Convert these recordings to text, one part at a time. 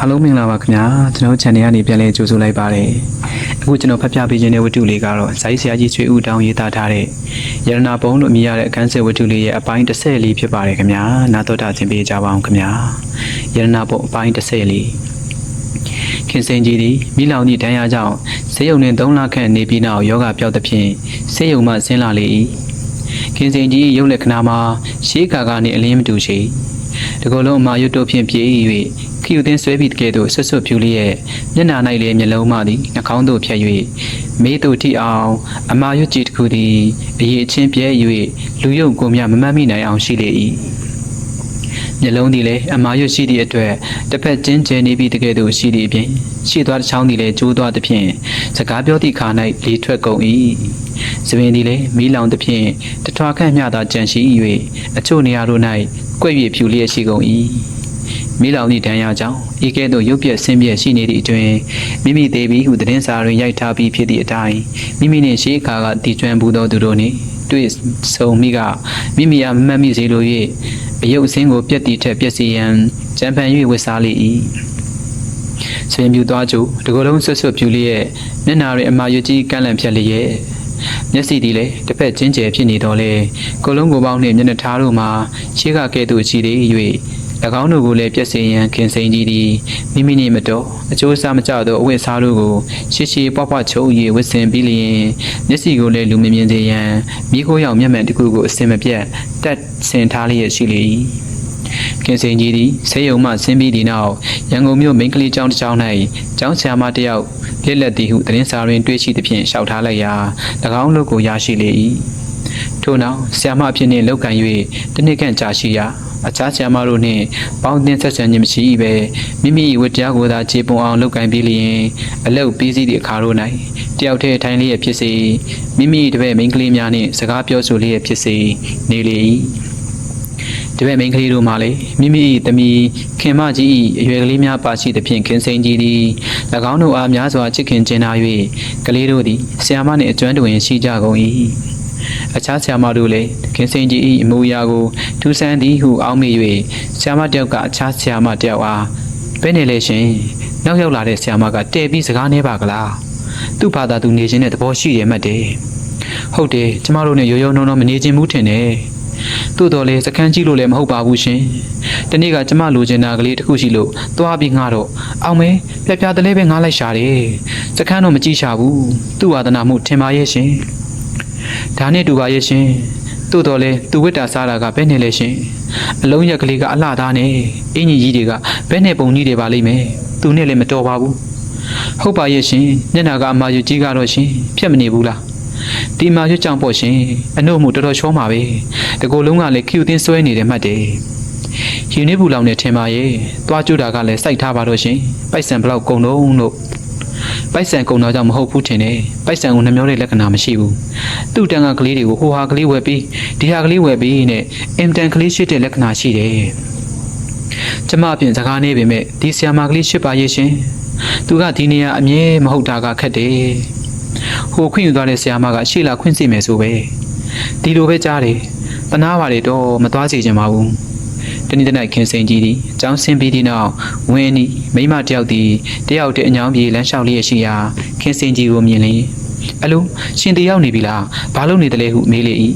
အားလုံးမင်္ဂလာပါခင်ဗျာကျွန်တော် channel ကနေပြန်လည်ကြိုဆိုလိုက်ပါတယ်အခုကျွန်တော်ဖတ်ပြပေးခြင်းတဲ့ဝတ္ထုလေးကတော့ဇိုင်းဆရာကြီးချွေဦးတောင်းရေးသားထားတဲ့ရတနာပုံလို့အမည်ရတဲ့အခန်းစစ်ဝတ္ထုလေးရဲ့အပိုင်း30လေးဖြစ်ပါတယ်ခင်ဗျာနားတော်တာသင်ပေးကြပါအောင်ခင်ဗျာရတနာပုံအပိုင်း30လေးခင်စင်ကြီးသည်မိလောင်သည့်တန်းရကြောင့်ဆေးရုံတွင်3လခန့်နေပြီးနောက်ယောဂပြောက်သဖြင့်ဆေးရုံမှဆင်းလာလေ၏ခင်စင်ကြီးရုပ်လက္ခဏာမှာရှေးကာကနေအလင်းမတူရှိတကောလုံးအမာရွတ်တို့ဖြင့်ပြေး၍ ခီယူတင်ဆွဲပြီးတကယ်သို့ဆွတ်ဆွတ်ဖြူလေးရဲ့မျက်နာ၌လည်းမျက်လုံးမသည်နှာခေါင်းသို့ဖြတ်၍မေးသူထိအောင်အမာရွတ်ကြည့်တစ်ခုသည်အရေးအချင်းပြဲ၍လူယုံကိုမြမမတ်မိနိုင်အောင်ရှိလေ၏မျက်လုံးသည်လည်းအမာရွတ်ရှိသည့်အတွက်တစ်ဖက်ချင်းကျဲနေပြီးတကယ်သို့ရှိသည့်အပြင်ရှိသွားတစ်ချောင်းသည်လည်းကျိုးသွားသဖြင့်စကားပြောသည့်ခါ၌လေထွက်ကုန်၏သပင်သည်လည်းမီးလောင်သဖြင့်တထွားခန့်မျှသာကြံရှိ၍အချို့နေရာတို့၌ကွက်၍ဖြူလျက်ရှိကုန်၏ မိလောင်သည့်ဒဏ်ရာကြောင့်ဤကဲ့သို့ရုပ်ပြက်ဆင်းပြက်ရှိနေသည့်အတွင်မိမိသေးပြီးဟုသတင်းစာတွင်ရိုက်ထားပြီးဖြစ်သည့်အတိုင်းမိမိနှင့်ရှေးအခါကတည်ကျွမ်းဘူးသောသူတို့နှင့်တွေ့ဆုံမိကမိမိအားမမှတ်မိစေလို၍အယုတ်အစင်းကိုပြက်တီထက်ပြက်စီရန်ကြံဖန်၍ဝစ်စားလေ၏ဆွေမြူသွားကြတကယ်လုံးဆွတ်ဆွတ်ပြူလျက်မျက်နာတွင်အမာရွကြီးကန့်လန့်ဖြတ်လျက်မျက်စိသည်လည်းတစ်ဖက်ချင်းကျယ်ဖြစ်နေတော့လေကိုလုံးကိုပေါင်းနှင့်မျက်နှာထားတို့မှာရှေးကကဲ့သို့ရှိသေး၍၎ င်းတို့ကိုလည်းပြက်စင်ရန်ခင်စိန်ကြီးသည်မိမိနှင့်မတော်အကျိုးစားမကြသောအဝတ်စားတို့ကိုရှေ့ရှေးပွားပွားချုပ်၍ဝတ်ဆင်ပြီးလျင်မျက်စိကိုလည်းလူမမြင်စေရန်မိခိုးရောင်မျက်မှန်တစ်ခုကိုအစင်မပြတ်တက်ဆင်ထားလျက်ရှိလေ၏ခင်စိန်ကြီးသည်ဆေးရုံမှဆင်းပြီးသည့်နောက်ရန်ကုန်မြို့မိန်းကလေးကျောင်းတစ်ကျောင်း၌ကျောင်းဆရာမတစ်ယောက်လက်လက်သည်ဟုသတင်းစာတွင်တွေ့ရှိသဖြင့်ရှောက်ထားလိုက်ရာ၎င်းတို့ကိုရရှိလေ၏ထို့နောက်ဆရာမအဖြစ်နှင့်လောက်ကန်၍တနစ်ခန့်ကြာရှိရာ အခြားဆရာမတို့နှင့်ပေါင်းတင်ဆက်ဆံခြင်းမရှိဘဲမိမိဝတ္တရားကိုသာခြေပုံအောင်လုပ်ကင်ပြီးလျင်အလုတ်ပြီးစီးသည့်အခါတို့၌တယောက်တည်းထိုင်လျက်ဖြစ်စေမိမိတပည့်မိန်းကလေးများနှင့်စကားပြောဆိုလျက်ဖြစ်စေနေလေ၏တပည့်မိန်းကလေးတို့မှလည်းမိမိ၏သမီးခင်မကြီး၏အရွယ်ကလေးများပါရှိသဖြင့်ခင်စိန်ကြီးသည်၎င်းတို့အားများစွာချစ်ခင်ကျင်နာ၍ကလေးတို့သည်ဆရာမနှင့်အကျွမ်းတွင်ရှိကြကုန်၏ အခြားဆရာမတို့လည်းခင်စိန်ကြီး၏အမူအရာကိုထူးဆန်းသည်ဟုအောက်မေ့၍ဆရာမတယောက်ကအခြားဆရာမတယောက်အားဘယ်နေလဲရှင်နောက်ရောက်လာတဲ့ဆရာမကတဲ့ပြီးစကားနေပါကလားသူ့ဘာသာသူနေခြင်းနဲ့သဘောရှိတယ်မှတ်တယ်ဟုတ်တယ်ကျမတို့နဲ့ရိုးရိုးနှုံနှုံမနေခြင်းဘူးထင်တယ်သို့တော်လေစကန်းကြီးလို့လည်းမဟုတ်ပါဘူးရှင်။ဒီနေ့ကကျမလိုချင်တာကလေးတစ်ခုရှိလို့သွားပြီးငှားတော့အောင်မဲပြပြတလဲပဲငှားလိုက်ရှာတယ်။စကန်းတော့မကြည့်ရှာဘူး။သူ့ဝါဒနာမှုထင်ပါရဲ့ရှင်။ ဒါနဲ့တူပါရဲ့ရှင်။သို့တော်လေသူဝိတ္တာစားတာကဘယ်နဲ့လဲရှင်။အလုံးရက်ကလေးကအလှသားနဲ့အင်ကြီးကြီးတွေကဘယ်နဲ့ပုံကြီးတွေပါလိမ့်မယ်။သူနဲ့လည်းမတော်ပါဘူး။ဟုတ်ပါရဲ့ရှင်။မျက်နာကအမာယူကြီးကတော့ရှင်ဖြတ်မနေဘူးလား။ဒီမာရွတ်ကြောင့်ပေါ့ရှင်အနှုတ်မှုတော်တော်ချောမှာပဲတကိုယ်လုံးကလည်းခ ्यू သင်းဆွဲနေတယ်မှတ်တယ်ယူနေဘူးလောင်နဲ့ထင်ပါရဲ့သွားကြွတာကလည်းစိုက်ထားပါတော့ရှင်ပိုက်ဆံဘလောက်ကုန်တော့လို့ ပိုက်ဆံကုန်တော့ကြောင့်မဟုတ်ဘူးထင်တယ်ပိုက်ဆံကိုနှမျောတဲ့လက္ခဏာမရှိဘူးသူ့တန်ကကလေးတွေကိုဟိုဟာကလေးဝယ်ပြီးဒီဟာကလေးဝယ်ပြီးနဲ့အင်တန်ကလေးရှိတဲ့လက္ခဏာရှိတယ်ကျမအပြင်စကားနေပေမဲ့ဒီဆီယာမာကလေးရှိပါရဲ့ရှင်သူကဒီနေရာအမြဲမဟုတ်တာကခက်တယ်ဟိုခွင့်ယူသွားတဲ့ဆရာမကရှေ့လာခွင့်စီမယ်ဆိုပဲဒီလိုပဲကြားတယ်တနာပါလေတော့မသွားစီချင်ပါဘူး တနေ့တနေ့ခင်စိန်ကြီးသည်အကြောင်းဆင်းပြီးသည့်နောက်ဝင်းနီမိမတယောက်သည်တယောက်တည်းအညောင်းပြေလမ်းလျှောက်လျက်ရှိရာခင်စိန်ကြီးကိုမြင်လျင်အလိုရှင်တယောက်နေပြီလားဘာလို့နေတယ်လဲဟုမေးလေ၏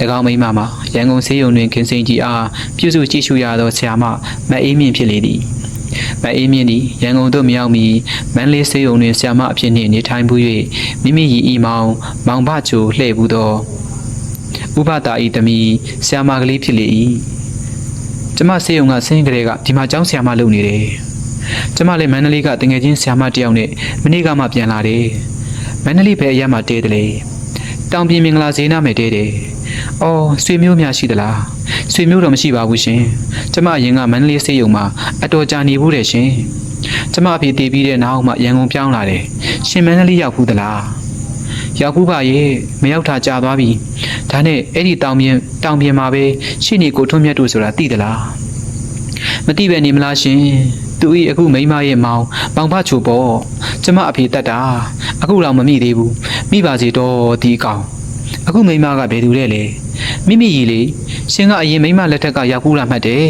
၎င်းမိမမှာရန်ကုန်ဆေးရုံတွင်ခင်စိန်ကြီးအားပြုစုကြည့်ရှုရသောဆရာမမအေးမြင့်ဖြစ်လေသည်မအေးမြင့်သည်ရန်ကုန်သို့မရောက်မီမန္တလေးဆေးရုံတွင်ဆရာမအဖြစ်နှင့်နေထိုင်မှု၍မိမိရီဤမောင်မောင်ဘချိုလှည့်ဘူးသောဥပတာဤသမီးဆရာမကလေးဖြစ်လေ၏ ကျမဆေးရုံကဆင်းကြတဲ့ကဒီမှာကျောင်းဆရာမလုပ်နေတယ်ကျမလည်းမန္တလေးကတငယ်ချင်းဆရာမတယောက်နဲ့မနေ့ကမှပြန်လာတယ်မန္တလေးပဲအရက်မှတဲတယ်လေတောင်ပြင်းမင်္ဂလာဈေးနားမယ်တဲတယ်။အော်ဆွေမျိုးများရှိသလား။ဆွေမျိုးတော့မရှိပါဘူးရှင်။ကျမအရင်ကမန္တလေးဆေးရုံမှာအတော်ကြာနေဘူးတဲ့ရှင်။ကျမအဖေတည်ပြီးတဲ့နောက်မှရန်ကုန်ပြောင်းလာတယ်။ရှင်မန္တလေးရောက်ဘူးသလား။ ရောက်ဘူးပါရဲ့မရောက်တာကြာသွားပြီ။ဒါနဲ့အဲ့ဒီတောင်ပြင်တောင်ပြင်မှာပဲရှိနေကိုထွန်းမြတ်တို့ဆိုတာသိသလား။မသိပဲနေမလားရှင်။သူဤအခုမိမရဲ့မောင်မောင်ဖချိုပေါ့ကျမအဖေတက်တာအခုတော့မမိသေးဘူးမိပါစေတော့ဒီကောင်အခုမိမကဘယ်သူလဲလဲမိမိကြီးလေရှင်ကအရင်မိမလက်ထက်ကရောက်ကူးလာမှတ်တယ်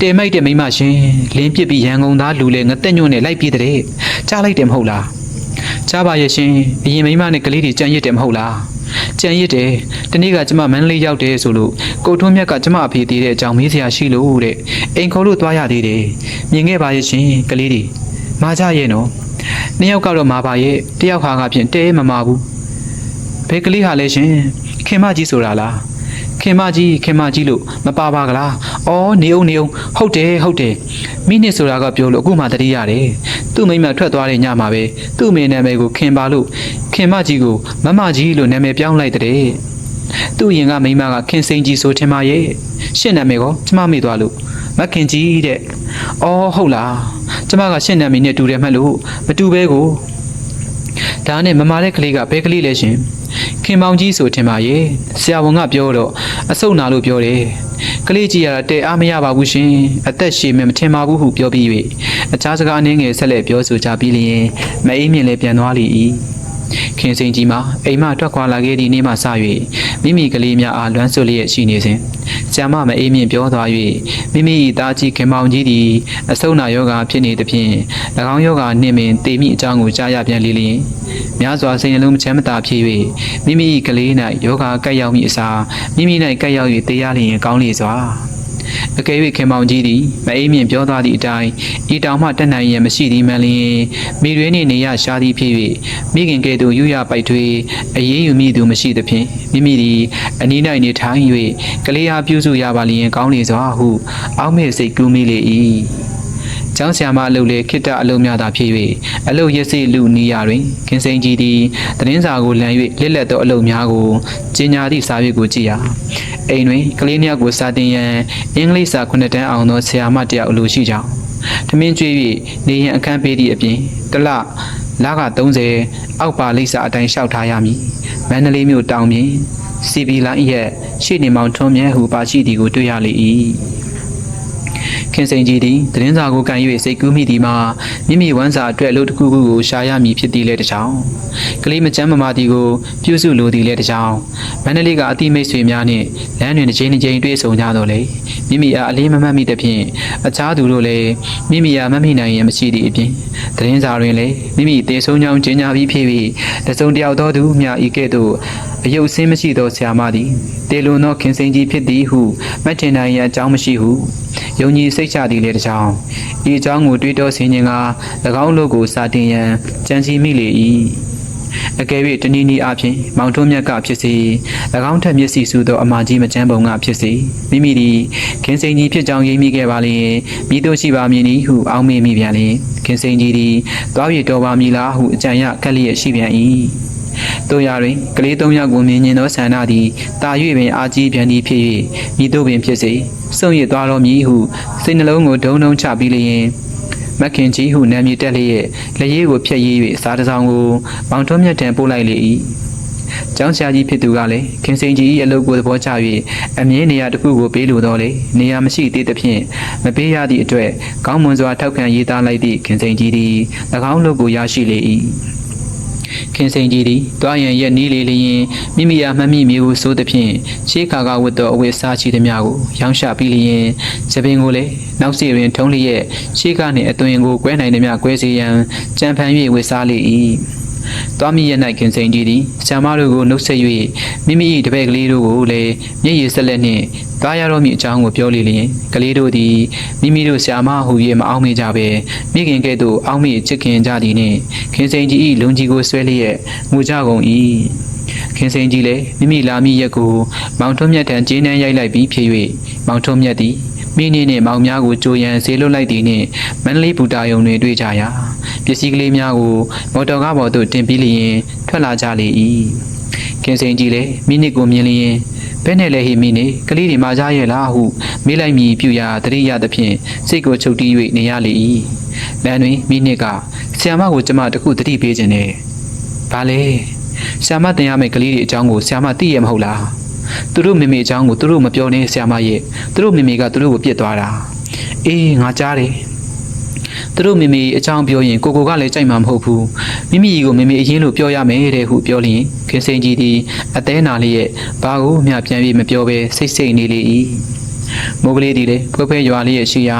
တဲမိုက်တဲ့မိမရှင်လင်းပစ်ပြီးရန်ကုန်သားလူလေငတက်ညွန့်နဲ့လိုက်ပြေးတဲ့ကြားလိုက်တယ်မဟုတ်လား ကြားပါရဲ့ရှင်အရင်မိမနဲ့ကလေးတွေကြံရစ်တယ်မဟုတ်လားကြံရစ်တယ်တနေ့ကကျမမန္တလေးရောက်တယ်ဆိုလို့ကိုထွန်းမြတ်ကကျမအဖေတည်တဲ့အကြောင်းမေးစရာရှိလို့တဲ့အိမ်ခေါ်လို့သွားရသေးတယ်မြင်ခဲ့ပါရဲ့ရှင်ကလေးတွေမာကြရဲ့နော်နှစ်ယောက်ကတော့မာပါရဲ့တယောက်ဟာကဖြင့်တဲမမာဘူးဘယ်ကလေးဟာလဲရှင်ခင်မကြီးဆိုတာလား ခင်မကြီးခင်မကြီးလို့မပါပါကလားအော်နေအောင်နေအောင်ဟုတ်တယ်ဟုတ်တယ်မိနစ်ဆိုတာကပြောလို့အခုမှတတိရတယ်သူ့မိမထွက်သွားတဲ့ညမှာပဲသူ့မိနာမည်ကိုခင်ပါလို့ခင်မကြီးကိုမမကြီးလို့နာမည်ပြောင်းလိုက်တဲ့သူ့ရင်ကမိမကခင်စိန်ကြီးဆိုထင်ပါရဲ့ရှင့်နာမည်ကောကျမမေ့သွားလို့မခင်ကြီးတဲ့အော်ဟုတ်လားကျမကရှင့်နာမည်နဲ့တူတယ်မှတ်လို့မတူပဲကိုဒါနဲ့မမာတဲ့ကလေးကဘဲကလေးလဲရှင် ခင်မောင်ကြီးဆိုထင်ပါရဲ့ဆရာဝန်ကပြောတော့အဆုတ်နာလို့ပြောတယ်ကလေးကြီးရတာတဲအားမရပါဘူးရှင်အသက်ရှည်မယ်မထင်ပါဘူးဟုပြောပြီး၍အခြားစကားအနည်းငယ်ဆက်လက်ပြောဆိုကြပြီးလျင်မအေးမြင့်လည်းပြန်သွားလေ၏ ခင်စိန်ကြီးမှာအိမ်မထွက်ခွာလာခဲ့သည့်နေ့မှစ၍မိမိကလေးများအားလွမ်းဆွလျက်ရှိနေစဉ်ဆရာမမအေးမြင့်ပြောသွား၍မိမိ၏သားကြီးခင်မောင်ကြီးသည်အဆုတ်နာယောဂါဖြစ်နေသဖြင့်၎င်းယောဂါနှင့်ပင်တေမိအကြောင်းကိုကြားရပြန်လေလျင်များစွာစိတ်နှလုံးမချမ်းမသာဖြစ်၍မိမိ၏ကလေး၌ယောဂါကပ်ရောက်မိအစားမိမိ၌ကပ်ရောက်၍တေးရလျင်ကောင်းလေစွာ အကယ်၍ခင်မောင်ကြီးသည်မအေးမြင့်ပြောသွားသည့်အတိုင်းဤတောင်မှတက်နိုင်ရန်မရှိသည်မှန်လျင်မိရွေးနှင့်နေရရှားသည်ဖြစ်၍မိခင်ကဲ့သို့ယူရပိုက်ထွေးအေးအေးယူမိသူမရှိသဖြင့်မိမိသည်အနီး၌နေထိုင်၍ကလေးအားပြုစုရပါလျင်ကောင်းလေစွာဟုအောက်မေ့စိတ်ကူးမိလေ၏ ကျောင်းဆရာမအလုပ်လေခိတ္တအလုပ်များသာဖြစ်၍အလုပ်ရစီလူနီးရာတွင်ခင်စိန်ကြီးသည်သတင်းစာကိုလမ်း၍လက်လက်သောအလုပ်များကိုကျင်းညာသည့်စာရွက်ကိုကြည့်ရာအိမ်တွင်ကလေးနှစ်ယောက်ကိုစာတင်ရန်အင်္ဂလိပ်စာခုနှစ်တန်းအောင်သောဆရာမတစ်ယောက်အလိုရှိကြောင်းထမင်းကျွေး၍နေရန်အခန်းပေးသည့်အပြင်တစ်လလက30အောက်ပါလိပ်စာအတိုင်းလျှောက်ထားရမည်မန္တလေးမြို့တောင်ပြင်စီဗီလိုင်းရဲ့ရှေ့နေမောင်ထွန်းမြဲဟုပါရှိသည်ကိုတွေ့ရလေ၏ ခင်စိန်ကြီးသည်သတင်းစာကိုကန်၍စိတ်ကူးမိသည်မှာမိမိဝမ်းစာအတွက်အလုပ်တစ်ခုခုကိုရှာရမည်ဖြစ်သည်လဲတစ်ကြောင်ကလေးမချမ်းမမာသည်ကိုပြုစုလိုသည်လဲတစ်ကြောင်မန္တလေးကအတိမိတ်ဆွေများနှင့်လမ်းတွင်တစ်ချိန်တစ်ချိန်တွေ့ဆုံကြတော့လေမိမိအားအလေးမမှတ်မိသဖြင့်အခြားသူတို့လည်းမိမိအားမမိနိုင်ရင်မရှိသည့်အပြင်သတင်းစာတွင်လည်းမိမိတေဆုံးကြောင်းကျင်းညာပြီးဖြစ်ပြီးတစုံတယောက်သောသူမျှဤကဲ့သို့အယုတ်ဆင်းမရှိသောဆရာမသည်တေလွန်သောခင်စိန်ကြီးဖြစ်သည်ဟုမတ်တင်နိုင်ရန်အကြောင်းမရှိဟု ယုံကြည်စိတ်ချသည်လည်းတစ်ကြောင်းဤအကြောင်းကိုတွေးတောဆင်ခြင်းက၎င်းတို့ကိုစာတင်ရန်ကြံစီမိလေ၏အကယ်၍တနည်းနည်းအားဖြင့်မောင်ထွန်းမြတ်ကဖြစ်စေ၎င်းထက်မျက်စိစူသောအမာကြီးမချမ်းပုံကဖြစ်စေမိမိသည်ခင်စိန်ကြီးဖြစ်ကြောင်းရိပ်မိခဲ့ပါလျင်မိတို့ရှိပါမည်နည်းဟုအောက်မေ့မိပြန်လျင်ခင်စိန်ကြီးသည်သွားရတော်ပါမည်လားဟုအကြံရကက်လျက်ရှိပြန်၏ တို့ရတွင်ကလေးသုံးယောက်ကိုမြင်မြင်သောဆန္ဒသည်တာ၍ပင်အာကြီးပြန်သည်ဖြစ်၍မိတို့ပင်ဖြစ်စေစုံရစ်သွားတော်မည်ဟုစိတ်နှလုံးကိုဒုံဒုံချပြီးလျင်မက်ခင်ကြီးဟုနာမည်တက်လျက်လက်ရည်ကိုဖြတ်ရည်၍စားတစ်စောင်းကိုမောင်ထွန်းမြတ်တံပို့လိုက်လေ၏ကျောင်းဆရာကြီးဖြစ်သူကလည်းခင်စိန်ကြီး၏အလုပ်ကိုသဘောကျ၍အမြဲနေရာတစ်ခုကိုပေးလိုတော့လေနေရာမရှိသေးသဖြင့်မပေးရသည့်အတွက်ကောင်းမွန်စွာထောက်ခံရေးသားလိုက်သည့်ခင်စိန်ကြီးသည်၎င်းလုပ်ကိုရရှိလေ၏ ခင်စိန်ကြီးသည်တွားရန်ရက်နီးလေလျင်မိမိအားမမိမိကိုစိုးသဖြင့်ရှေးခါကဝတ်သောအဝတ်စားချီသည်များကိုရောင်းချပြီးလျင်သပင်ကိုလည်းနောက်စီတွင်ထုံးလျက်ရှေးကနှင့်အသွင်ကိုကွဲနိုင်သည်များကွဲစေရန်ကြံဖန်၍ဝတ်စားလေ၏ သွားမိရ၌ခင်စိန်ကြီးသည်ဆ iam တို့ကိုနှုတ်ဆက်၍မိမိ၏တပည့်ကလေးတို့ကိုလည်းမျက်ရည်ဆက်လက်နှင့်သွားရတော့မည့်အကြောင်းကိုပြောလေလျင်ကလေးတို့သည်မိမိတို့ဆ iam ဟူ၍မအောင်မေ့ကြဘဲမိခင်ကဲ့သို့အောက်မေ့ချစ်ခင်ကြသည်နှင့်ခင်စိန်ကြီး၏လုံကြီးကိုဆွဲလျက်ငိုကြကုန်၏ခင်စိန်ကြီးလည်းမိမိလာမိရက်ကိုမောင်ထွန်းမြတ်ထံကျင်းနှန်းရိုက်လိုက်ပြီးဖြစ်၍မောင်ထွန်းမြတ်သည်မိနည်းနှင့်မောင်များကိုကြိုရန်ဆေးလွတ်လိုက်သည်နှင့်မန္တလေးဘူတာယုံတွင်တွေ့ကြရာ ပစ္စည်းကလေးများကိုမော်တော်ကားပေါ်သို့တင်ပြီးလျင်ထွက်လာကြလေ၏ခင်စိန်ကြီးလည်းမိနစ်ကိုမြင်လျင်ဘဲနဲ့လဲဟိမိနေကလေးတွေမာကြရဲ့လားဟုမေးလိုက်မိပြူရာတရိရသဖြင့်စိတ်ကိုချုပ်တီး၍နေရလေ၏လမ်းတွင်မိနစ်ကဆီယမကိုကျမတခုတတိပေးခြင်းနဲ့ဘာလဲဆီယမတင်ရမယ့်ကလေးတွေအကြောင်းကိုဆီယမသိရမဟုတ်လားသူတို့မေမေအကြောင်းကိုသူတို့မပြောနဲ့ဆီယမရဲ့သူတို့မေမေကသူတို့ကိုပြစ်သွားတာအေးငါကြားတယ် သူသူတို့မိမိအကြောင်းပြောရင်ကိုကိုကလည်းကြိုက်မှာမဟုတ်ဘူးမိမိကိုမိမိအရင်လိုပြောရမယ်တဲ့ဟုပြောလျင်ခင်စိန်ကြီးသည်အသေးနာလေးရဲ့ဘာကိုမျှပြန်ပြီးမပြောဘဲစိတ်စိတ်နေလေ၏မိုးကလေးသည်လည်းဖွဲဖွဲရွာလေးရဲ့ရှိရာ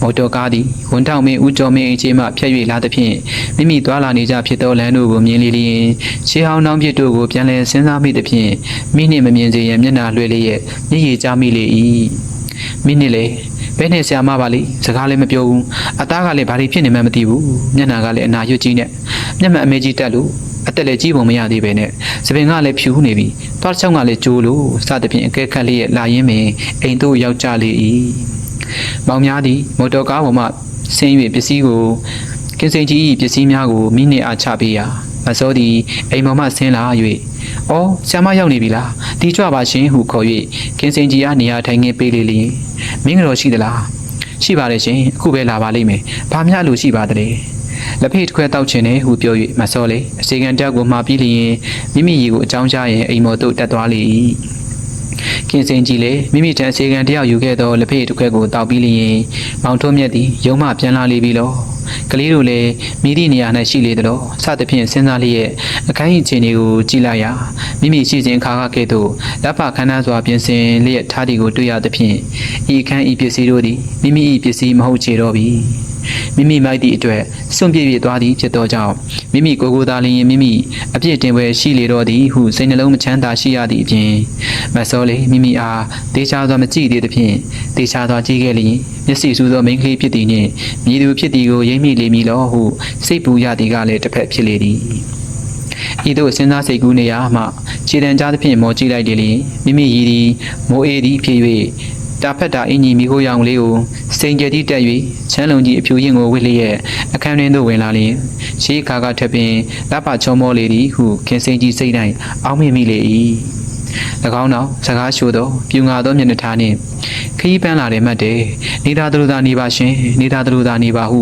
မော်တော်ကားသည်ဝန်ထောင်မင်းဦးကျော်မင်းအချင်းမှဖြတ်၍လာသဖြင့်မိမိသွားလာနေကြဖြစ်သောလမ်းတို့ကိုမြင်လေလျင်ရှေးဟောင်းနှောင်းပြစ်တို့ကိုပြန်လည်စဉ်းစားမိသဖြင့်မိနှင့်မမြင်စေရန်မျက်နှာလွှဲလေးရဲ့မျက်ရည်ကျမိလေ၏မိနှင့်လေ ဘယ်နဲ့ဆရာမပါလိစကားလည်းမပြောဘူးအသားကလည်းဘာတွေဖြစ်နေမှန်းမသိဘူးမျက်နှာကလည်းအနာရွတ်ကြီးနဲ့မျက်မှန်အမေကြီးတက်လို့အသက်လည်းကြီးပုံမရသေးပဲနဲ့စပင်ကလည်းဖြူနေပြီတွားချောင်းကလည်းကျိုးလို့စသဖြင့်အကဲခတ်လေးရဲ့လာရင်းပင်အိမ်သို့ရောက်ကြလေ၏မောင်များသည်မော်တော်ကားပေါ်မှဆင်း၍ပစ္စည်းကိုကင်းစိန်ကြီး၏ပစ္စည်းများကိုမိနစ်အားချပေးရာ မစောသည်အိမ်ပေါ်မှဆင်းလာ၍အော်ဆ iam မရောက်နေပြီလားတီးကြွပါရှင်ဟုခေါ်၍ကင်းစိန်ကြီးအားနေရာထိုင်ခင်းပေးလေလျင်မင်းကတော့ရှိသလားရှိပါတယ်ရှင်အခုပဲလာပါလိမ့်မယ်ဘာမှလို့ရှိပါသလဲလက်ဖေးတစ်ခွဲတောက်ချင်တယ်ဟုပြော၍မစောလေအစီကံတက်ကိုမှာပြီးလျင်မိမိရီကိုအကြောင်းကြားရင်အိမ်မော်သို့တက်သွားလေ၏ခင်စင်ကြီးလေမိမိတန်အစီကံတယောက်ယူခဲ့သောလက်ဖေးတစ်ခွဲကိုတောက်ပြီးလျင်မောင်ထွန်းမြတ်သည်ရုံမှပြန်လာလေပြီလော ကလေးတို့လည်းမိသည့်နေရာ၌ရှိလေသလိုစသဖြင့်စဉ်းစားလျက်အခန်းကြီးခြေကိုကြည့်လိုက်ရာမိမိရှိစဉ်ခါခကဲ့သို့လက်ဖခန္ဓာစွာပြင်ဆင်လျက်ထားသည်ကိုတွေ့ရသဖြင့်ဤအခန်းဤပစ္စည်းတို့သည်မိမိ၏ပစ္စည်းမဟုတ်ချေတော့ပြီ မိမိမိုက်သည့်အတွက်စွန့်ပြေးပြေးသွားသည်ဖြစ်သောကြောင့်မိမိကိုယ်ကိုယ်သာလျင်မိမိအပြစ်တင်ပွဲရှိလေတော့သည်ဟုစိတ်နှလုံးမချမ်းသာရှိရသည့်အပြင်မဆောလေမိမိအားတေချာစွာမကြည့်သေးသဖြင့်တေချာစွာကြည့်ခဲ့လျင်မျက်စိစူးသောမိန်းကလေးဖြစ်သည်နှင့်မြည်သူဖြစ်သည်ကိုရိမ့်မိလေမည်လောဟုစိတ်ပူရသည်ကလည်းတစ်ဖက်ဖြစ်လေသည်ဤသို့စဉ်းစားစိတ်ကူးနေရမှခြေတံကြားသဖြင့်မော်ကြည့်လိုက်တယ်လျင်မိမိရည်သည်မိုးအေးသည်ဖြစ်၍ တာဖက်တာအင်ကြီးမိခိုးရောင်လေးကိုစိန်ကြတိတက်၍ချမ်းလုံကြီးအဖြူရင်ကိုဝစ်လျက်အခန်းတွင်သို့ဝင်လာလျင်ရှေးခါကထပ်ပင်လက်ပါချောမောလေသည်ဟုခင်စိန်ကြီးစိတ်တိုင်းအောင်းမိမိလေ၏၎င်းနောက်စကားရှိုသောပြူငါသောမျက်နှာထားနှင့်ခရီးပန်းလာတဲ့မှတ်တယ်နေသာသူသာနေပါရှင်နေသာသူသာနေပါဟု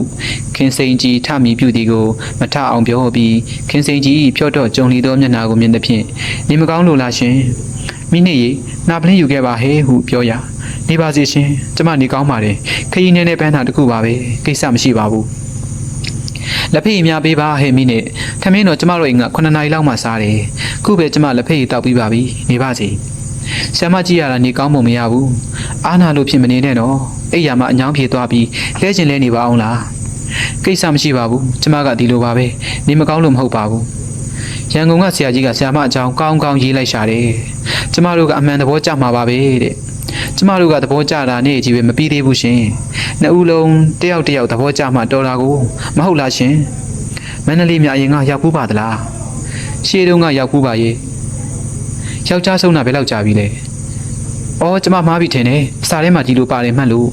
ခင်စိန်ကြီးထမီပြုသည်ကိုမထအောင်ပြောပြီးခင်စိန်ကြီးဖြော့တော့ကြုံလီသောမျက်နှာကိုမြင်သဖြင့်နေမကောင်းလို့လားရှင်မိနစ်ရေနာပလင်းယူခဲ့ပါဟဲ့ဟုပြောရာ နေပါစေရှင်ကျမနေကောင်းပါတယ်ခရီးနဲ့နဲ့ပန်းတာတခုပါပဲကိစ္စမရှိပါဘူးလက်ဖေးများပေးပါဟဲ့မိနဲ့ထမင်းတော့ကျမတို့အိမ်က9နာရီလောက်မှစားတယ်ခုပဲကျမလက်ဖေးတောက်ပြီးပါပြီနေပါစေဆ iam မကြည့်ရတာနေကောင်းပုံမရဘူးအားနာလို့ဖြစ်မနေနဲ့တော့အဲ့ရမှာအညောင်းပြေသွားပြီးလဲကျင်လဲနေပါအောင်လားကိစ္စမရှိပါဘူးကျမကဒီလိုပါပဲနေမကောင်းလို့မဟုတ်ပါဘူးရန်ကုန်ကဆရာကြီးကဆရာမအကြောင်းကောင်းကောင်းရေးလိုက်ရှာတယ်ကျမတို့ကအမှန်သဘောကျမှာပါပဲတဲ့ ကျမတို့ကသဘောကျတာနဲ့ကြီးပဲမပြီးသေးဘူးရှင်နှစ်ဦးလုံးတယောက်တယောက်သဘောကျမှတော်တာကိုမဟုတ်လားရှင်မန္တလေးမြအရင်ကရောက်ဘူးပါသလားရှေးတုန်းကရောက်ဘူးပါရဲ့ယောက်ျားဆုံးတာဘယ်လောက်ကြာပြီလဲ။အော်ကျမမှားပြီထင်တယ်။စာထဲမှာဒီလိုပါတယ်မှတ်လို့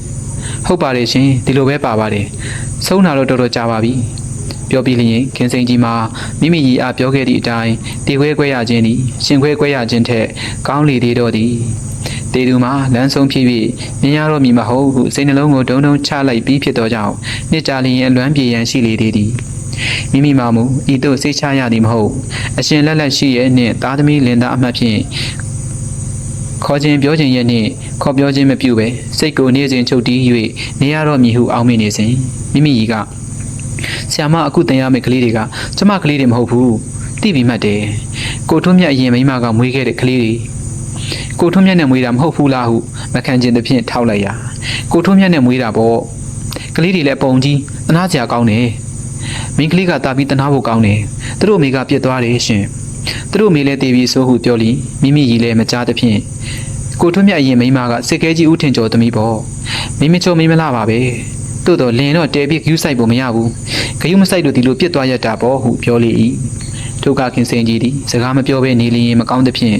ဟုတ်ပါတယ်ရှင်ဒီလိုပဲပါပါတယ်။ဆုံးတာတော့တော်တော်ကြာပါပြီ။ပြောပြီးလျင်ခင်စိန်ကြီးမှာမိမိကြီးအားပြောခဲ့သည့်အတိုင်းတေခွဲခွဲရခြင်းသည်ရှင်ခွဲခွဲရခြင်းထက်ကောင်းလေသေးတော့သည်။ တေသူမှာလမ်းဆုံးဖြစ်၍မြင်ရတော့မည်မဟုတ်ဟုစိတ်နှလုံးကိုဒုံဒုံချလိုက်ပြီးဖြစ်သောကြောင့်နှစ်ကြာလျင်အလွမ်းပြေရန်ရှိလေသေးသည်။မိမိမှမူဤသို့စိတ်ချရသည်မဟုတ်အရှင်လက်လက်ရှိရဲ့နှင့်သားသမီးလင်သားအမှတ်ဖြင့်ခေါ်ခြင်းပြောခြင်းရဲ့နှင့်ခေါ်ပြောခြင်းမပြုပဲစိတ်ကိုနေစဉ်ချုပ်တီး၍နေရတော့မည်ဟုအောက်မေ့နေစဉ်မိမိကြီးကဆ iam မအခုတင်ရမယ့်ကလေးတွေကကျမကလေးတွေမဟုတ်ဘူးသိပြီမှတ်တယ်ကိုထွန်းမြတ်အရင်မိန်းမကမွေးခဲ့တဲ့ကလေးတွေ ကိုထွန်းမြတ်နဲ့မွေးတာမဟုတ်ဘူးလားဟုမခံခြင်းသဖြင့်ထောက်လိုက်ရာကိုထွန်းမြတ်နဲ့မွေးတာပေါ့ကလေးတွေလည်းပုံကြီးသနာစရာကောင်းတယ်မိန်းကလေးကတာပြီးတနာဖို့ကောင်းတယ်သူတို့အမေကပြစ်သွားတယ်ရှင်သူတို့အမေလည်းတည်ပြီးဆိုဟုပြောလီမိမိကြီးလည်းမကြားသဖြင့်ကိုထွန်းမြတ်အရင်မိန်းမကစစ်ကဲကြီးဦးထင်ကျော်သမီးပေါ့မိမချိုမိမလာပါပဲတို့တော့လင်တော့တဲပြီးဂယူးဆိုင်ဖို့မရဘူးဂယူးမဆိုင်လို့ဒီလိုပြစ်သွားရတာပေါ့ဟုပြောလေ၏ ထိုကခင်စင်ကြီးသည်စကားမပြောဘဲနေလျင်မကောင်းသဖြင့်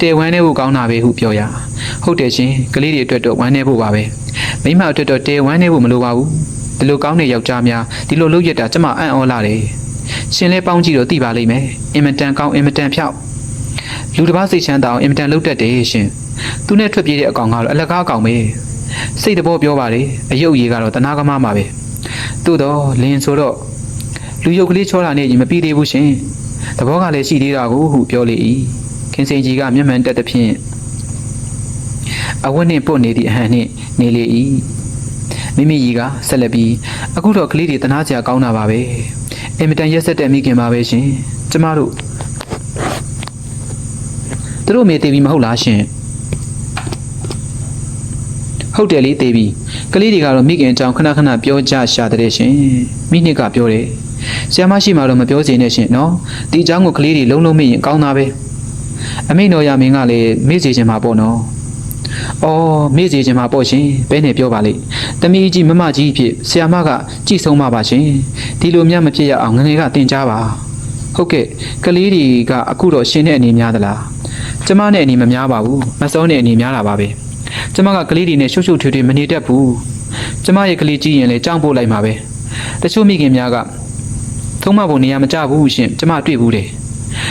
တဲဝမ်းနေဖို့ကောင်းတာပဲဟုပြောရာဟုတ်တယ်ရှင်ကလေးတွေအတွက်တော့ဝမ်းနေဖို့ပါပဲမိမအတွက်တော့တဲဝမ်းနေဖို့မလိုပါဘူးဒီလိုကောင်းတဲ့ယောက်ျားများဒီလိုလုပ်ရတာကျမအံ့ဩလာတယ်ရှင်လဲပေါင်းကြည့်တော့သိပါလိမ့်မယ်အင်မတန်ကောင်းအင်မတန်ဖြောက်လူတစ်ပါးစိတ်ချမ်းသာအောင်အင်မတန်လုပ်တတ်တယ်ရှင်သူနဲ့ထွက်ပြေးတဲ့အကောင်ကတော့အလကားအကောင်ပဲစိတ်တဘောပြောပါလေအယုတ်ကြီးကတော့တနာကမမှာပဲသို့တော့လင်းဆိုတော့လူယုတ်ကလေးချောလာနေကြီးမပြီးသေးဘူးရှင် တဘောကလည်းရှိသေးတာကိုဟုပြောလေ၏ခင်စိန်ကြီးကမျက်မှန်တက်သဖြင့်အဝတ်နှင့်ပုတ်နေသည့်အဟန်နှင့်နေလေ၏မိမိကြီးကဆက်လက်ပြီးအခုတော့ကလေးတွေတနာစရာကောင်းတာပါပဲအင်မတန်ရက်ဆက်တဲ့မိခင်ပါပဲရှင်ကျမတို့သူတို့မေးသေးပြီမဟုတ်လားရှင်ဟုတ်တယ်လေသေးပြီကလေးတွေကတော့မိခင်အကြောင်းခဏခဏပြောကြရှာတဲ့ရှင်မိနှစ်ကပြောတယ် ဆရာမရှိမှတော့မပြောစေနဲ့ရှင်နော်ဒီအကြောင်းကိုကလေးတွေလုံးလုံးမေ့ရင်ကောင်းတာပဲအမိတော်ရမင်းကလည်းမေ့စေချင်မှာပေါ့နော်။အော်မေ့စေချင်မှာပေါ့ရှင်။ဘယ်နဲ့ပြောပါလိမ့်။တမီးကြီးမမကြီးဖြစ်ဆရာမကကြည်ဆုံးပါပါရှင်။ဒီလိုများမဖြစ်ရအောင်ငငယ်ကတင် जा ပါ။ဟုတ်ကဲ့ကလေးတွေကအခုတော့ရှင်တဲ့အနေများသလား။ကျမနဲ့အနေမများပါဘူး။မစောနဲ့အနေများတာပါပဲ။ကျမကကလေးတွေနဲ့ရှုပ်ရှုပ်ထွေးထွေးမနေတတ်ဘူး။ကျမရဲ့ကလေးကြီးရင်လည်းကြောင်းပို့လိုက်မှာပဲ။တချို့မိခင်များက သုံးမဖို့နေရာမကြဘူးရှင်။ကျမတွေ့ဘူးတယ်။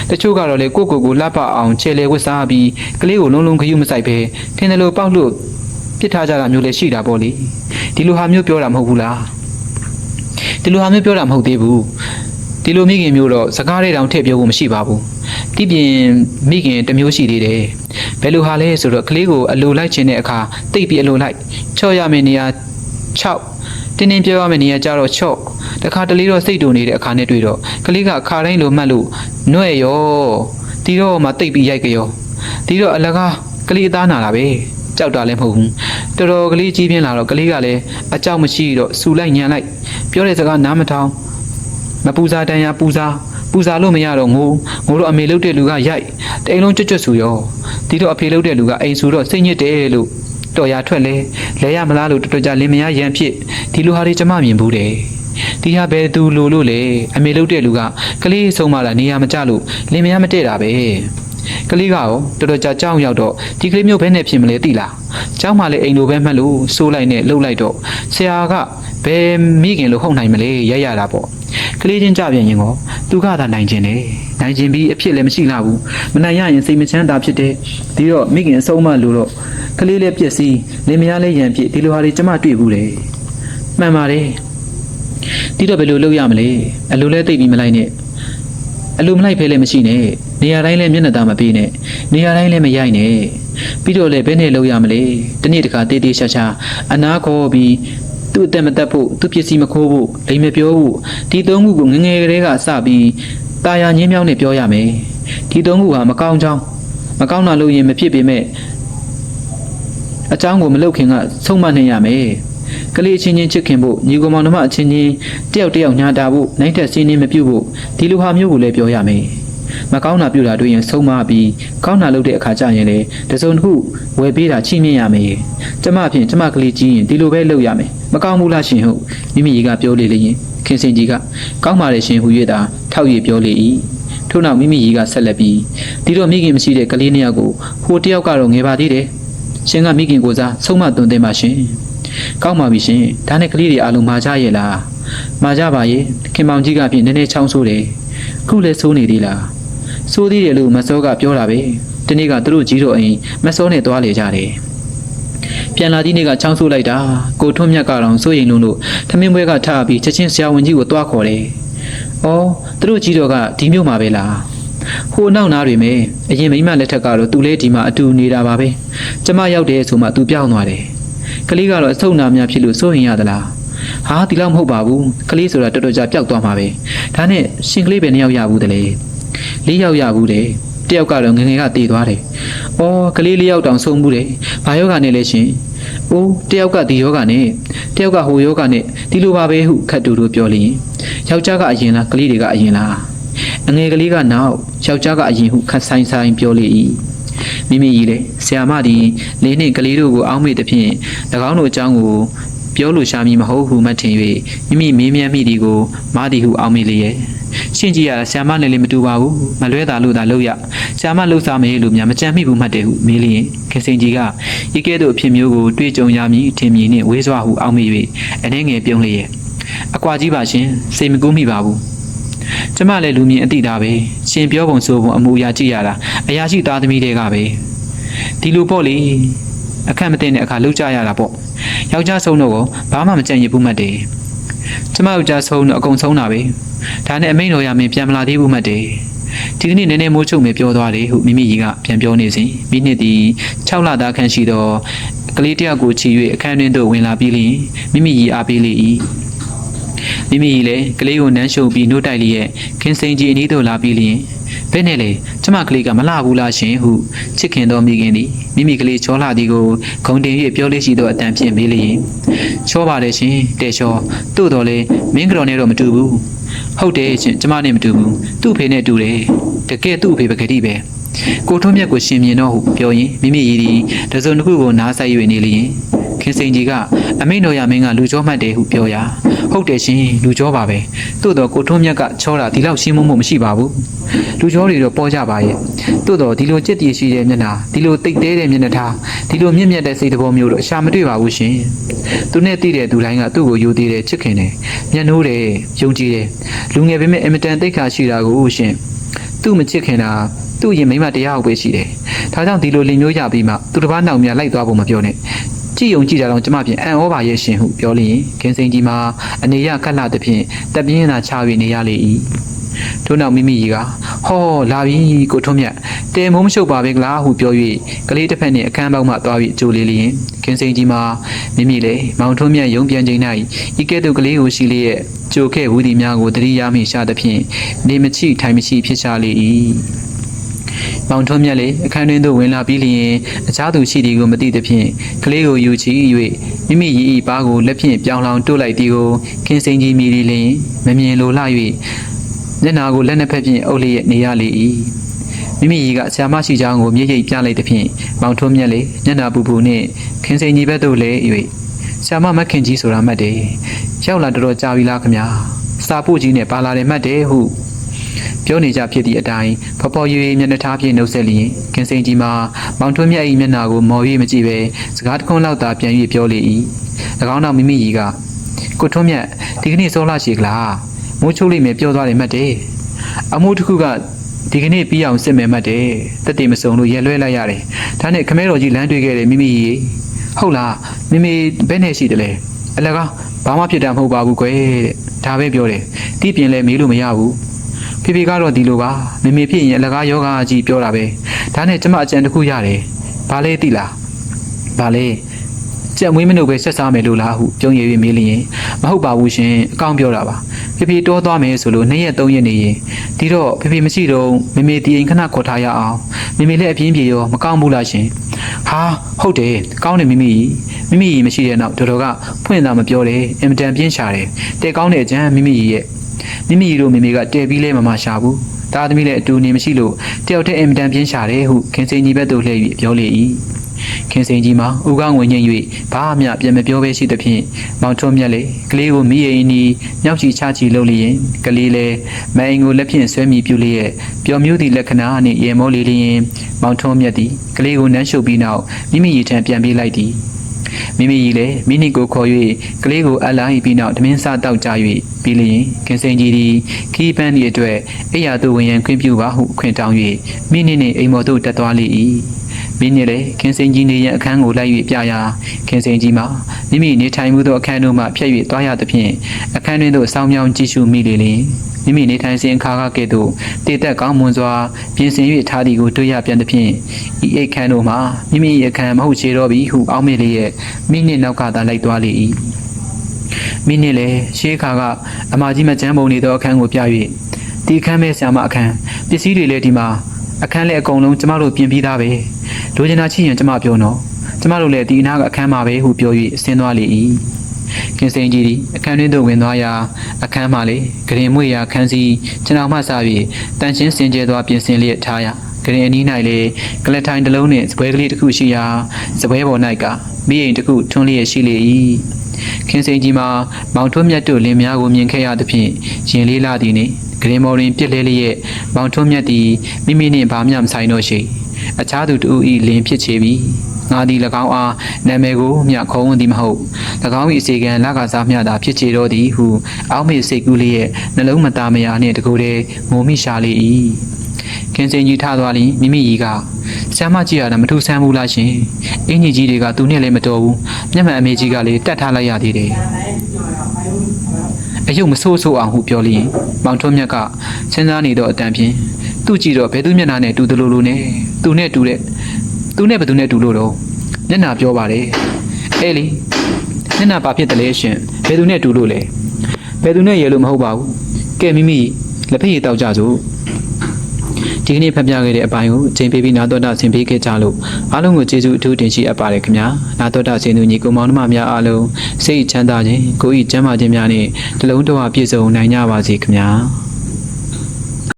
တချို့ကတော့လေကိုယ့်ကိုယ်ကိုလှပအောင်ခြေလေဝစ်စားပြီးကလေးကိုလုံးလုံးခယူးမဆိုင်ပဲထင်းတယ်လို့ပေါက်လို့ပြစ်ထားကြတာမျိုးလည်းရှိတာပေါ့လေဒီလိုဟာမျိုးပြောတာမဟုတ်ဘူးလားဒီလိုဟာမျိုးပြောတာမဟုတ်သေးဘူးဒီလိုမိခင်မျိုးတော့စကားတွေတောင်ထည့်ပြောဖို့မရှိပါဘူးတိပြင်မိခင်တစ်မျိုးရှိသေးတယ်ဘယ်လိုဟာလဲဆိုတော့ကလေးကိုအလိုလိုက်ခြင်းတဲ့အခါတိတ်ပြီးအလိုလိုက်ချော့ရမယ့်နေရာ6 တင်းတင်းပြောရမယ့်နေရာကျတော့ချော့တခါတလေတော့စိတ်တူနေတဲ့အခါနဲ့တွေ့တော့ကလေးကအခါတိုင်းလိုမှတ်လို့နှွဲ့ရောတီတော့မှတိတ်ပြီးရိုက်ကြရောတီတော့အလကားကလေးအသားနာတာပဲကြောက်တာလည်းမဟုတ်ဘူးတော်တော်ကလေးကြီးပြင်းလာတော့ကလေးကလည်းအကြောက်မရှိတော့စူလိုက်ညံလိုက်ပြောတဲ့စကားနားမထောင်မပူစားတန်ရပူစားပူစားလို့မရတော့ငိုငိုတော့အမေလှုပ်တဲ့လူကရိုက်တိမ်လုံးကြွတ်ကြွတ်ဆူရောတီတော့အဖေလှုပ်တဲ့လူကအိမ်ဆူတော့စိတ်ညစ်တယ်လို့ တော်ရထွက်လဲလဲရမလားလို့တော်တော်ကြလင်မယားရန်ဖြစ်ဒီလိုဟာတွေကျမမြင်ဘူးတယ်ဒီဟာဘယ်သူလိုလို့လဲအမေလှုပ်တဲ့လူကကလေးဆုံးမလာနေရမကြလို့လင်မယားမတည့်တာပဲကလေးကရောတော်တော်ကြာကြောင်းရောက်တော့ဒီကလေးမျိုးဘယ်နဲ့ဖြစ်မလဲသိလားကျောင်းမှလည်းအိမ်လိုပဲမှတ်လို့စိုးလိုက်နဲ့လှုပ်လိုက်တော့ဆရာကဘယ်မိခင်လို့ဟုတ်နိုင်မလဲရရတာပေါ့ ကလေးချင်းကြပြန်ရင်ကောသူကသာနိုင်ခြင်းတယ်နိုင်ခြင်းပြီးအဖြစ်လည်းမရှိလာဘူးမနိုင်ရရင်စိတ်မချမ်းသာဖြစ်တယ်ဒီတော့မိခင်အဆုံးမလို့တော့ကလေးလည်းပြက်စီးလင်မယားလည်းရံဖြစ်ဒီလိုဟာတွေကျမတွေ့ဘူးလေမှန်ပါတယ်ဒီတော့ဘယ်လိုလုပ်ရမလဲအလိုလဲသိပ်ပြီးမလိုက်နဲ့အလိုမလိုက်ဖဲလည်းမရှိနဲ့နေရာတိုင်းလည်းမျက်နှာသားမပေးနဲ့နေရာတိုင်းလည်းမရိုက်နဲ့ပြီးတော့လည်းဘယ်နဲ့လုပ်ရမလဲတနေ့တခါတေးသေးရှာရှာအနာခေါ်ပြီး သူ့အသက်မတက်ဖို့သူ့ပစ္စည်းမခိုးဖို့လိမ်မပြောဖို့ဒီသုံးခုကိုငငယ်ကလေးကစပြီးตาရညင်းမြောင်းနဲ့ပြောရမယ်ဒီသုံးခုဟာမကောင်းချောင်းမကောင်းတာလို့ရင်မဖြစ်ပေမဲ့အချောင်းကိုမလုတ်ခင်ကဆုံးမနေရမယ်ကလေးချင်းချင်းချစ်ခင်ဖို့ညီကောင်မောင်နှမအချင်းချင်းတယောက်တယောက်ညာတာဖို့နိုင်တဲ့စင်းနေမပြုတ်ဖို့ဒီလိုဟာမျိုးကိုလည်းပြောရမယ် မကောင်းတာပြုတာတွေ့ရင်ဆုံးမပြီးကောင်းတာလုပ်တဲ့အခါကျရင်လည်းတစုံတစ်ခုဝယ်ပေးတာချိမြင့်ရမယ်ကျမအဖြစ်ကျမကလေးကြီးရင်ဒီလိုပဲလုပ်ရမယ်မကောင်းဘူးလားရှင်ဟုတ်မိမိကြီးကပြောလေလေရင်ခင်စင်ကြီးကကောင်းပါလေရှင်ဟူ၍သာထောက်ရပြောလေ၏ထို့နောက်မိမိကြီးကဆက်လက်ပြီးဒီတော့မိခင်မရှိတဲ့ကလေးနှစ်ယောက်ကိုဟိုတယောက်ကတော့ငယ်ပါသေးတယ်ရှင်ကမိခင်ကိုစားဆုံးမသွန်သင်ပါရှင်ကောင်းပါပြီရှင်ဒါနဲ့ကလေးတွေအားလုံးမာကြရဲ့လားမာကြပါရဲ့ခင်မောင်ကြီးကပြင်နည်းနည်းချောင်းဆိုးတယ်ခုလည်းဆိုးနေသေးလား စိုးသေးတယ်လို့မစောကပြောတာပဲဒီနေ့ကသူတို့ကြီးတော့အိမ်မစောနဲ့သွားလေကြတယ်ပြန်လာသည့်နေ့ကချောင်းဆိုးလိုက်တာကိုထွန်းမြတ်ကတော့စိုးရင်လုံးလို့ထမင်းပွဲကထားပြီးချက်ချင်းဆရာဝန်ကြီးကိုတွားခေါ်တယ်။အော်သူတို့ကြီးတော့ကဒီမျိုးမှာပဲလား။ဟိုနောက်နားတွေမယ်အရင်မိမလက်ထက်ကတော့သူလဲဒီမှာအတူနေတာပါပဲ။ကျမရောက်တယ်ဆိုမှသူပြောင်းသွားတယ်။ကလေးကတော့အဆုတ်နာများဖြစ်လို့စိုးရင်ရသလား။ဟာဒီလောက်မဟုတ်ပါဘူး။ကလေးဆိုတာတော်တော်ကြာပျောက်သွားမှာပဲ။ဒါနဲ့ရှင်ကလေးပဲနှစ်ယောက်ရဘူးတလေ။ လေးယောက်ရဘူးတယ်တယောက်ကတော့ငယ်ငယ်ကတည်သွားတယ်။အော်ကလေးလေးယောက်တောင်ဆုံးဘူးတယ်။ဘာယောဂနဲ့လဲရှင်။အိုးတယောက်ကဒီယောဂနဲ့တယောက်ကဟိုယောဂနဲ့ဒီလိုပါပဲဟုခတ်တူတို့ပြောလျင်ယောက်ျားကအရင်လားကလေးတွေကအရင်လားအငယ်ကလေးကနောက်ယောက်ျားကအရင်ဟုခတ်ဆိုင်ဆိုင်ပြောလေ၏မိမိကြီးလေဆရာမဒီလေးနှစ်ကလေးတို့ကိုအောင်းမေသဖြင့်၎င်းတို့အကြောင်းကို ပြောလို့ရှာမည်မဟုတ်ဟုမှတ်ထင်၍မိမိမေးမြန်းမိသည်ကိုမာသည်ဟုအောင်းမေလေရဲ့ရှင်းကြည့်ရတာဆ iam မနဲ့လည်းမတူပါဘူးမလွဲတာလို့သာလုပ်ရဆ iam မလှုပ်စားမယ်လို့များမကြံမိဘူးမှတ်တယ်ဟုမေးလျင်ခင်စင်ကြီးကဤကဲ့သို့အဖြစ်မျိုးကိုတွေ့ကြုံရမည်ထင်မြင်နှင့်ဝေးစွာဟုအောက်မေ့၍အနေငယ်ပြုံးလျက်အကွာကြီးပါရှင်စိတ်မကူးမိပါဘူးကျမလည်းလူမြင်အတိသားပဲရှင်ပြောပုံဆိုပုံအမူအရာကြည့်ရတာအရာရှိသားသမီးတွေကပဲဒီလိုပေါ့လေအခက်မတင်တဲ့အခါလှုပ်ကြရတာပေါ့ ယောက်ျားဆုံးတော့ဘာမှမကြံ့ရဘူးမှတ်တယ်ကျမယောက်ျားဆုံးတော့အကုန်ဆုံးတာပဲဒါနဲ့အမိန်တော်ရမင်းပြန်မလာသေးဘူးမှတ်တယ်ဒီကနေ့နည်းနည်းမိုးချုပ်မယ်ပြောသွားတယ်ဟုမိမိကြီးကပြန်ပြောနေစဉ်မိနစ်သည်6လသားခန့်ရှိသောကလေးတစ်ယောက်ကိုချီ၍အခန်းတွင်သို့ဝင်လာပြီးလျှင်မိမိကြီးအားပေးလေ၏မိမိကြီးလည်းကလေးကိုနမ်းရှုပ်ပြီးနှုတ်တိုက်လျက်ခင်စိန်ကြီးအနီးသို့လာပြီးလျှင် ဘယ်နဲ့လဲကျမကလေးကမလှဘူးလားရှင်ဟုချစ်ခင်သောမိခင်သည်မိမိကလေးချောလာသည်ကိုဂုံတင်၍ပြောလေးရှိသောအတန်ဖြင့်မေးလျင်ချောပါတယ်ရှင်တဲ့ချောသို့တော်လေမင်းကတော်နဲ့တော့မတူဘူးဟုတ်တယ်ရှင်ကျမနဲ့မတူဘူးသူ့ဖေနဲ့တူတယ်တကယ်သူ့ဖေပကတိပဲ ကိုထွန်းမြတ်ကိုရှင်မြင်တော့ဟုပြောရင်မိမိရည်သည်တစုံတစ်ခုကိုနားဆိုင်၍နေလျင်ခင်စိန်ကြီးကအမိန်တော်ရမင်းကလူကြောမှတ်တယ်ဟုပြောရာဟုတ်တယ်ရှင်လူကြောပါပဲသို့တော့ကိုထွန်းမြတ်ကချောတာဒီလောက်ရှင်းမမှုမရှိပါဘူးလူကြောတွေတော့ပေါ်ကြပါရဲ့သို့တော့ဒီလိုကြက်တည်ရှိတဲ့မျက်နှာဒီလိုတိတ်သေးတဲ့မျက်နှာထားဒီလိုမြင့်မြတ်တဲ့စိတ်တော်မျိုးတော့အရှာမတွေ့ပါဘူးရှင်သူနဲ့တည်တဲ့သူတိုင်းကသူ့ကိုယူသေးတယ်ချစ်ခင်တယ်မျက်နှိုးတယ်ယုံကြည်တယ်လူငယ်ပေမဲ့အင်မတန်တိတ်ခါရှိတာကိုရှင် သူ့မချစ်ခင်တာသူ့ရင်မိမတရားဟုတ်ပဲရှိတယ်ဒါကြောင့်ဒီလိုလင်မျိုးရပြီးမှသူတစ်ပါးနောက်မြလိုက်သွားဖို့မပြောနဲ့ကြည်ုံကြည်တာတော့ကျမပြင်အံ့ဩပါရဲ့ရှင်ဟုပြောလျင်ခင်းစိန်ကြီးမှာအနေရကတ်လာသဖြင့်တပ်ပြင်းသာချ၍နေရလေ၏ ထို့နောက်မိမိကြီးကဟောလာပြီကိုထွန်းမြတ်တဲမုံမရှုပ်ပါပဲကလားဟုပြော၍ကလေးတစ်ဖက်နှင့်အခန်းပေါက်မှသွား၍ကြိုလေလျင်ခင်းစိန်ကြီးမှာမိမိလည်းမောင်ထွန်းမြတ်ရုံပြန်ချိန်၌ဤကဲ့သို့ကလေးကိုရှိလျက်ကြိုခဲ့ဝူဒီများကိုတတိယမိရှာသဖြင့်နေမချိထိုင်မချိဖြစ်ရှာလေ၏မောင်ထွန်းမြတ်လေအခန်းတွင်သို့ဝင်လာပြီးလျင်အခြားသူရှိသည်ကိုမသိသဖြင့်ကလေးကိုယူချီ၍မိမိရီဤပါးကိုလက်ဖြင့်ပြောင်းလောင်တို့လိုက်သည်ကိုခင်းစိန်ကြီးမြည်လျင်မမြင်လိုလှ၍ မျက်နာကိုလက်နှစ်ဖက်ဖြင့်အုပ်လျက်နေရလေ၏မိမိကြီးကဆ iam မရှိကြောင်းကိုမျက်ရည်ပြလိုက်သဖြင့်မောင်ထွန်းမြတ်လေမျက်နာပူပူနှင့်ခင်းစိန်ကြီးဘက်သို့လဲ၍ဆ iam မခင်ကြီးဆိုတာမှတ်တယ်ရောက်လာတော်တော်ကြာပြီလားခမညာစာဖို့ကြီးနဲ့ပါလာတယ်မှတ်တယ်ဟုပြောနေကြဖြစ်သည့်အတိုင်းဖော်ဖော်ရွေမျက်နှာထားဖြင့်နှုတ်ဆက်လျင်ကင်စိန်ကြီးမှာမောင်ထွန်းမြတ်၏မျက်နှာကိုမော်၍မကြည့်ပဲစကားတစ်ခွန်းလောက်သာပြန်၍ပြောလေ၏၎င်းနောက်မိမိကြီးကကိုထွန်းမြတ်ဒီကနေ့စောလာရှိကလား မိုးချိုးလိမ့်မယ်ပြောသွားတယ်မှတ်တယ်အမှုတစ်ခုကဒီကနေ့ပြီးအောင်စစ်မယ်မှတ်တယ်တက်တေမစုံလို့ရဲလွဲလိုက်ရတယ်ဒါနဲ့ခမဲတော်ကြီးလမ်းတွေ့ခဲ့တယ်မိမိကြီးဟုတ်လားမိမိဘယ်နဲ့ရှိတယ်လဲအလကားဘာမှဖြစ်တာမဟုတ်ပါဘူးကွယ်တဲ့ဒါပဲပြောတယ်တီးပြင်လဲမေးလို့မရဘူးဖေဖေကတော့ဒီလိုပါမေမေဖြစ်ရင်အလကားယောဂအကြီးပြောတာပဲဒါနဲ့ကျမအကြံတစ်ခုရတယ်ဘာလဲသိလားဘာလဲကြက်မွေးမနှုတ်ပဲဆက်စားမယ်လို့လားဟုပြုံးရည်၍မေးလျင်မဟုတ်ပါဘူးရှင်အကောင်းပြောတာပါ ဖေဖေတောသွားမယ်ဆိုလို့2ရက်3ရက်နေရင်ဒီတော့ဖေဖေမရှိတော့မေမေဒီအိမ်ခဏခေါ်ထားရအောင်မေမေလည်းအပြင်းပြေရောမကောင်းဘူးလားရှင်ဟာဟုတ်တယ်ကောင်းတယ်မိမိမိမိမရှိတဲ့နောက်တော်တော်ကဖွင့်တာမပြောတယ်အင်မတန်ပြင်းရှာတယ်တဲကောင်းတဲ့အကြံမိမိရဲ့မိမိတို့မိမိကတဲပြီးလဲမမရှာဘူးတာသမီလည်းအတူနေမရှိလို့တယောက်တည်းအင်မတန်ပြင်းရှာတယ်ဟုခင်စိန်ကြီးဘက်သို့လှည့်၍ပြောလေ၏ ခင်စိန်ကြီးမှာဥကောင်းဝင်ညင်၍ဘာမှပြန်မပြောဘဲရှိသဖြင့်မောင်ထွန်းမြတ်လေကလေးကိုမိရင်ဤမြောက်ချီချချီလှုပ်လျင်ကလေးလည်းမအိမ်ကိုလက်ဖြင့်ဆွဲမိပြုလျက်ပျော်မျိုးသည့်လက္ခဏာနှင့်ရေမောလေလျင်မောင်ထွန်းမြတ်သည်ကလေးကိုနမ်းရှုပ်ပြီးနောက်မိမိရထံပြန်ပေးလိုက်သည်မိမိကြီးလည်းမိနစ်ကိုခေါ်၍ကလေးကိုအလိုက်ပြီးနောက်ဓမင်းစားတောက်ကြ၍ပြီးလျင်ကင်စင်ကြီးသည်ခီးပန်းသည့်အတွက်အိယာသို့ဝင်ရန်ခွင့်ပြုပါဟုခွင့်တောင်း၍မိနစ်နှင့်အိမ်မော်သို့တက်သွားလေ၏ မိနစ်လည်းကင်စင်ကြီးနေရန်အခန်းကိုလိုက်၍ပြရာကင်စင်ကြီးမှာမိမိနေထိုင်မှုသောအခန်းတို့မှဖြတ်၍သွားရသဖြင့်အခန်းတွင်သို့စောင်းမြောင်းကြည့်ရှုမိလေလျင်မိမိနေထိုင်စဉ်အခါကကဲ့သို့တည်သက်ကောင်းမွန်စွာပြင်ဆင်၍ထားသည်ကိုတွေ့ရပြန်သဖြင့်ဤအိတ်ခန်းတို့မှာမိမိ၏အခန်းမဟုတ်ချေတော့ပြီဟုအောက်မေ့လျက်မိနစ်နောက်ကသာလိုက်သွားလေ၏မိနစ်လည်းရှေးခါကအမကြီးမကျမ်းပုံနေသောအခန်းကိုပြ၍ဒီအခန်းမဲ့ဆရာမအခန်းပစ္စည်းတွေလည်းဒီမှာအခန်းလည်းအကုန်လုံးကျမတို့ပြင်ပြီးသားပဲ လိုချင်တာချိရင်ကျမပြောနော်ကျမတို့လည်းဒီအနာကအခန်းမှာပဲဟုပြော၍ဆင်းသွားလေ၏ကင်စင်ကြီးသည်အခန်းတွင်သို့ဝင်သွားရာအခန်းမှလေဂရင်မွေရာခန်းစီကျွန်တော်မှစပြီးတန်ချင်းစင်ကြဲသွားပြင်ဆင်လျက်ထားရာဂရင်အနီး၌လေကလထိုင်တစ်လုံးနှင့်စပွဲကလေးတစ်ခုရှိရာစပွဲပေါ်၌ကမိအိမ်တစ်ခုထွန်းလျက်ရှိလေ၏ခင်စိန်ကြီးမှာမောင်ထွန်းမြတ်တို့လင်များကိုမြင်ခဲ့ရသဖြင့်ရင်လေးလာသည်နှင့်ဂရင်မော်ရင်ပြစ်လဲလျက်မောင်ထွန်းမြတ်သည်မိမိနှင့်ဘာမျှမဆိုင်တော့ရှိ အခြားသူတူဤလင်ဖြစ်ချေပြီးငါသည်၎င်းအားနာမည်ကိုမျှခေါ်ဝန်းသည်မဟုတ်၎င်း၏အစီကံလကစားမျှသာဖြစ်ချေတော့သည်ဟုအောက်မေ့စိတ်ကူးလျက်နှလုံးမသားမယာနှင့်တကူတည်းငုံမိရှာလေ၏ကင်းစင်ကြီးထသွားလျင်မိမိကြီးကဆမ်းမကြည့်ရတာမထူးဆန်းဘူးလားရှင်အင်ကြီးကြီးတွေကသူနဲ့လည်းမတော်ဘူးမျက်မှန်အမေကြီးကလည်းတတ်ထားလိုက်ရသေးတယ်အယုတ်မဆိုးဆိုးအောင်ဟုပြောလျင်မောင်ထွန်းမြတ်ကစဉ်းစားနေသောအတန်ဖြင့် သူ့ကြည့်တော့ဘယ်သူမျက်နှာနဲ့တူသလိုလိုနဲ့သူနဲ့တူတဲ့သူနဲ့ဘယ်သူနဲ့တူလို့တော့မျက်နှာပြောပါတယ်အဲ့လေမျက်နှာဘာဖြစ်တယ်လဲရှင်ဘယ်သူနဲ့တူလို့လဲဘယ်သူနဲ့ရဲလို့မဟုတ်ပါဘူးကဲမိမိလက်ဖက်ရည်တောက်ကြစို့ဒီကနေ့ဖတ်ပြခဲ့တဲ့အပိုင်းကိုချိန်ပေးပြီးနာတော်တာဆင်ပေးခဲ့ကြလို့အားလုံးကိုကျေးဇူးအထူးတင်ရှိအပ်ပါတယ်ခင်ဗျာနာတော်တာဆင်သူညီကိုမောင်နှမများအားလုံးစိတ်ချမ်းသာခြင်းကိုယ်ဤကျမ်းမာခြင်းများနဲ့တလုံးတော်အပြည့်စုံနိုင်ကြပါစေခင်ဗျာ